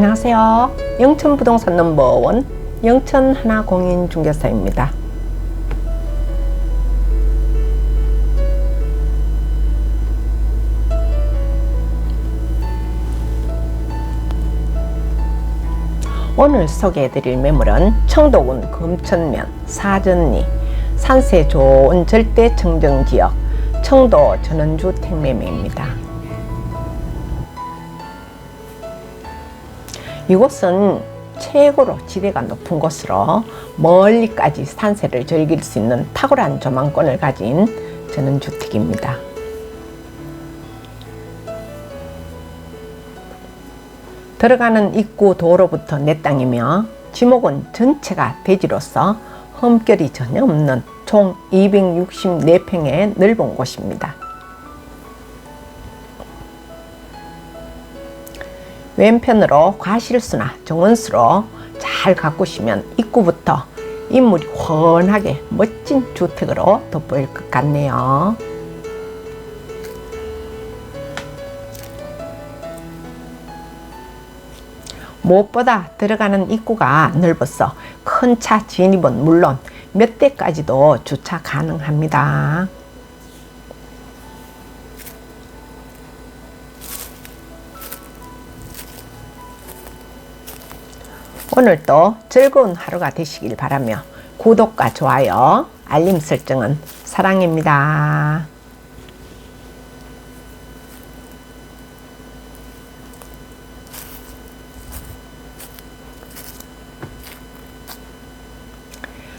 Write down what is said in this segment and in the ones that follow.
안녕하세요. 영천 부동산 넘버원 영천 하나 공인 중개사입니다. 오늘 소개해드릴 매물은 청도군 금천면 사전리 산세 좋은 절대 청정지역 청도 전원주 택 매매입니다. 이곳은 최고로 지대가 높은 곳으로 멀리까지 산세를 즐길 수 있는 탁월한 조망권을 가진 전원주택입니다. 들어가는 입구 도로부터 내 땅이며 지목은 전체가 대지로서 험결이 전혀 없는 총 264평의 넓은 곳입니다. 왼편으로 과실수나 정원수로 잘 가꾸시면 입구부터 인물이 훤하게 멋진 주택으로 돋보일 것 같네요. 무엇보다 들어가는 입구가 넓어서 큰 차 진입은 물론 몇 대까지도 주차 가능합니다. 오늘도 즐거운 하루가 되시길 바라며 구독과 좋아요, 알림 설정은 사랑입니다.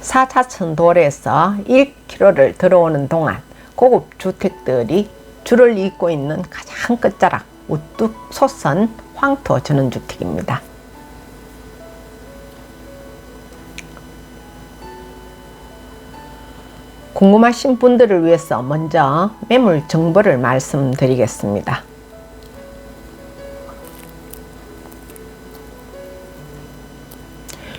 사차천 도로에서 1km를 들어오는 동안 고급 주택들이 줄을 잇고 있는 가장 끝자락 우뚝 솟선 황토 전원주택입니다. 궁금하신 분들을 위해서 먼저 매물 정보를 말씀드리겠습니다.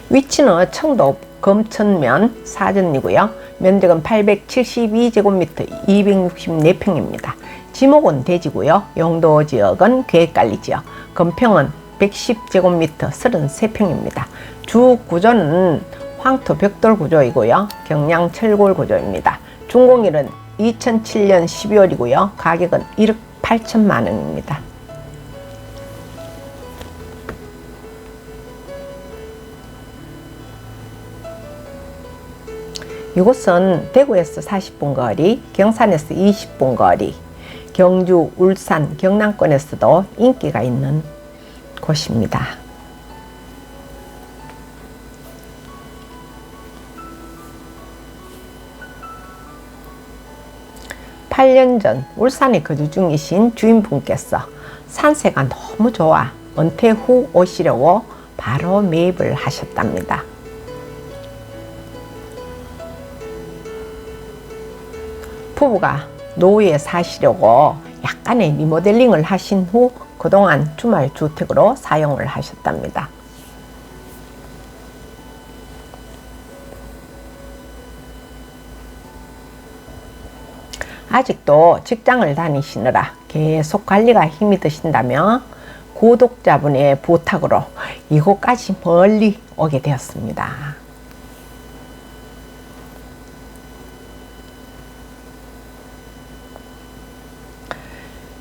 위치는 청도 검천면 사전이고요. 면적은 872제곱미터 264평입니다. 지목은 대지고요. 용도 지역은 계획관리 지역. 건평은 110제곱미터 33평입니다. 주 구조는 황토 벽돌 구조이고요. 경량 철골 구조입니다. 준공일은 2007년 12월이고요. 가격은 1억 8천만 원입니다. 이곳은 대구에서 40분 거리, 경산에서 20분 거리, 경주, 울산, 경남권에서도 인기가 있는 곳입니다. 8년 전 울산에 거주 중이신 주인분께서 산세가 너무 좋아 은퇴 후 오시려고 바로 매입을 하셨답니다. 부부가 노후에 사시려고 약간의 리모델링을 하신 후 그동안 주말 주택으로 사용을 하셨답니다. 아직도 직장을 다니시느라 계속 관리가 힘이 드신다면 구독자분의 부탁으로 이곳까지 멀리 오게 되었습니다.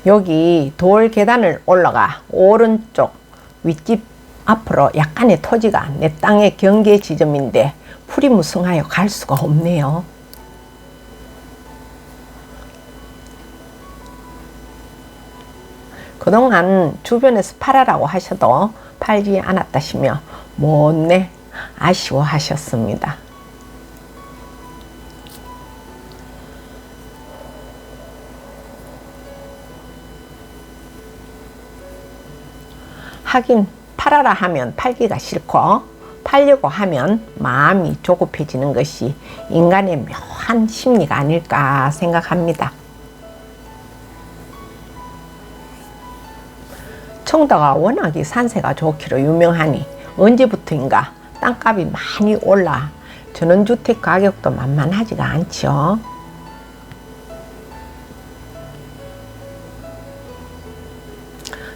여기 돌 계단을 올라가 오른쪽 윗집 앞으로 약간의 토지가 내 땅의 경계 지점인데 풀이 무성하여 갈 수가 없네요. 그동안 주변에서 팔아라고 하셔도 팔지 않았다시며 못내 아쉬워하셨습니다. 하긴 팔아라 하면 팔기가 싫고 팔려고 하면 마음이 조급해지는 것이 인간의 묘한 심리가 아닐까 생각합니다. 청도가 워낙에 산세가 좋기로 유명하니 언제부터인가 땅값이 많이 올라 전원주택 가격도 만만하지가 않죠.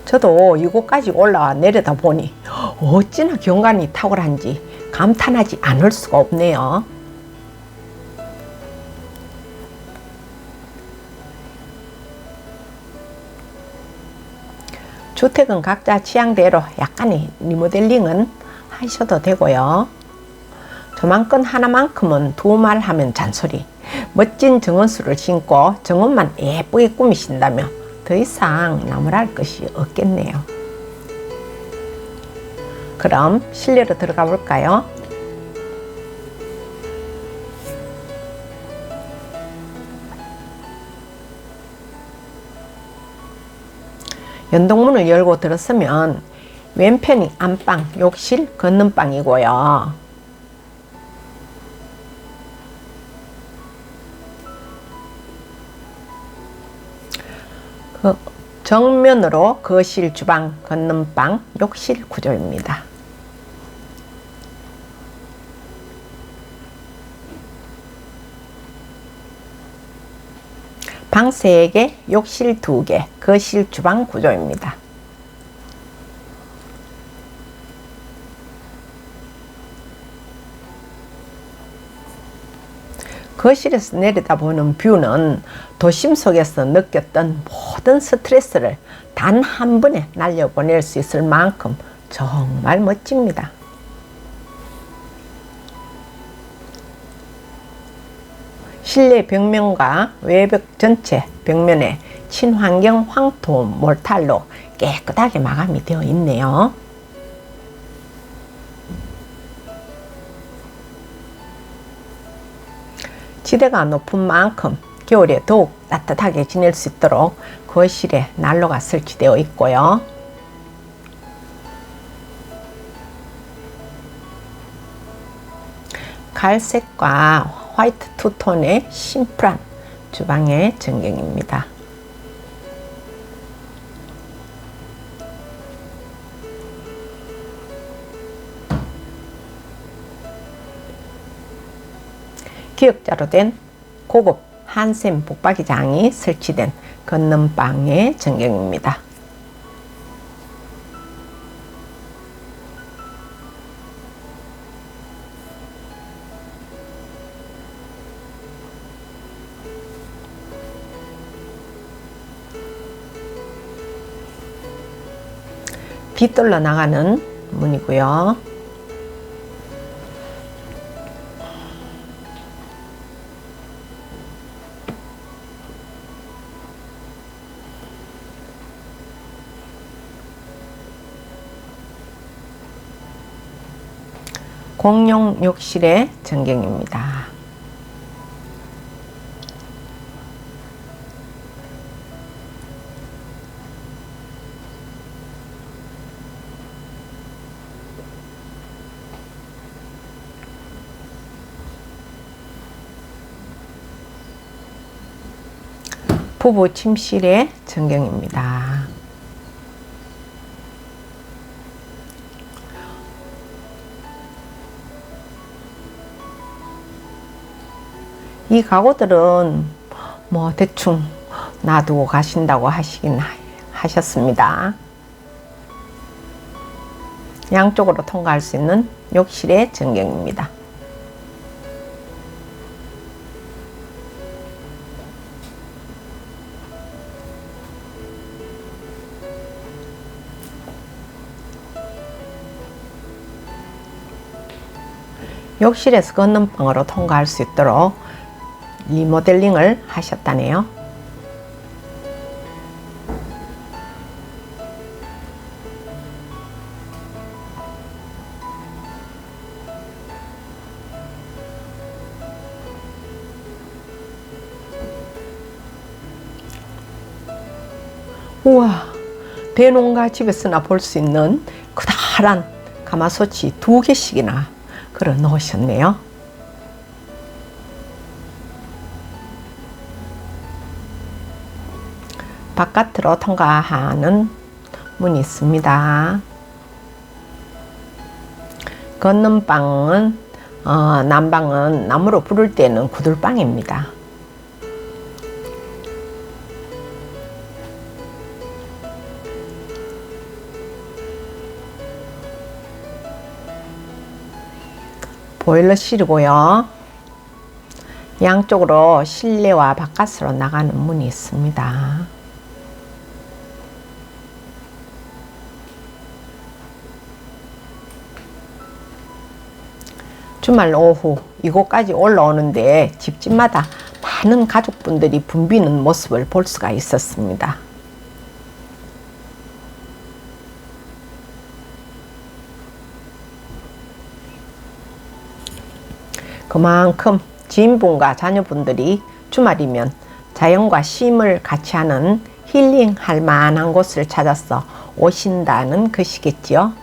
저도 이곳까지 올라와 내려다 보니 어찌나 경관이 탁월한지 감탄하지 않을 수가 없네요. 주택은 각자 취향대로 약간의 리모델링은 하셔도 되고요. 저만큼 하나만큼은 두 말 하면 잔소리. 멋진 정원수를 심고 정원만 예쁘게 꾸미신다면 더 이상 나무랄 것이 없겠네요. 그럼 실내로 들어가 볼까요? 연동문을 열고 들었으면 왼편이 안방, 욕실, 걷는 방이고요. 그 정면으로 거실, 주방, 걷는 방, 욕실 구조입니다. 방 3개, 욕실 2개, 거실, 주방 구조입니다. 거실에서 내려다보는 뷰는 도심 속에서 느꼈던 모든 스트레스를 단 한 번에 날려보낼 수 있을 만큼 정말 멋집니다. 실내 벽면과 외벽 전체 벽면에 친환경 황토 몰탈로 깨끗하게 마감이 되어 있네요. 지대가 높은 만큼 겨울에 더욱 따뜻하게 지낼 수 있도록 거실에 난로가 설치되어 있고요. 갈색과 화이트 투톤의 심플한 주방의 전경입니다. 기역자로 된 고급 한샘 북박이장이 설치된 걷는 방의 전경입니다. 뒤돌러 나가는 문이고요. 공용 욕실의 전경입니다. 부부 침실의 전경입니다. 이 가구들은 뭐 대충 놔두고 가신다고 하시긴 하셨습니다. 양쪽으로 통과할 수 있는 욕실의 전경입니다. 욕실에서 걷는 방으로 통과할 수 있도록 리모델링을 하셨다네요. 우와, 대농가 집에서나 볼 수 있는 크다란 가마솥이 두 개씩이나 걸어 놓으셨네요. 바깥으로 통과하는 문이 있습니다. 걷는 방은 어, 난방은 나무로 부를 때는 구들방입니다. 보일러 실이고요. 양쪽으로 실내와 바깥으로 나가는 문이 있습니다. 주말 오후 이곳까지 올라오는데 집집마다 많은 가족분들이 붐비는 모습을 볼 수가 있었습니다. 그만큼 지인분과 자녀분들이 주말이면 자연과 쉼을 같이 하는 힐링할 만한 곳을 찾아서 오신다는 것이겠지요.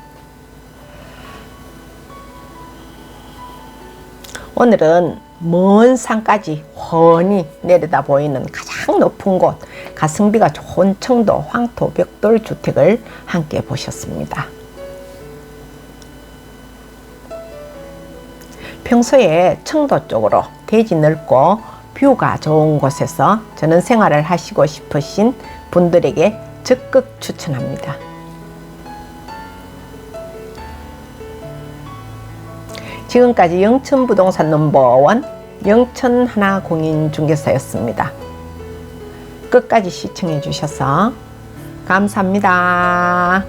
오늘은 먼 산까지 훤히 내려다 보이는 가장 높은 곳 가성비가 좋은 청도 황토 벽돌 주택을 함께 보셨습니다. 평소에 청도 쪽으로 대지 넓고 뷰가 좋은 곳에서 저는 생활을 하시고 싶으신 분들에게 적극 추천합니다. 지금까지 영천 부동산 넘버원 영천 하나 공인중개사였습니다. 끝까지 시청해 주셔서 감사합니다.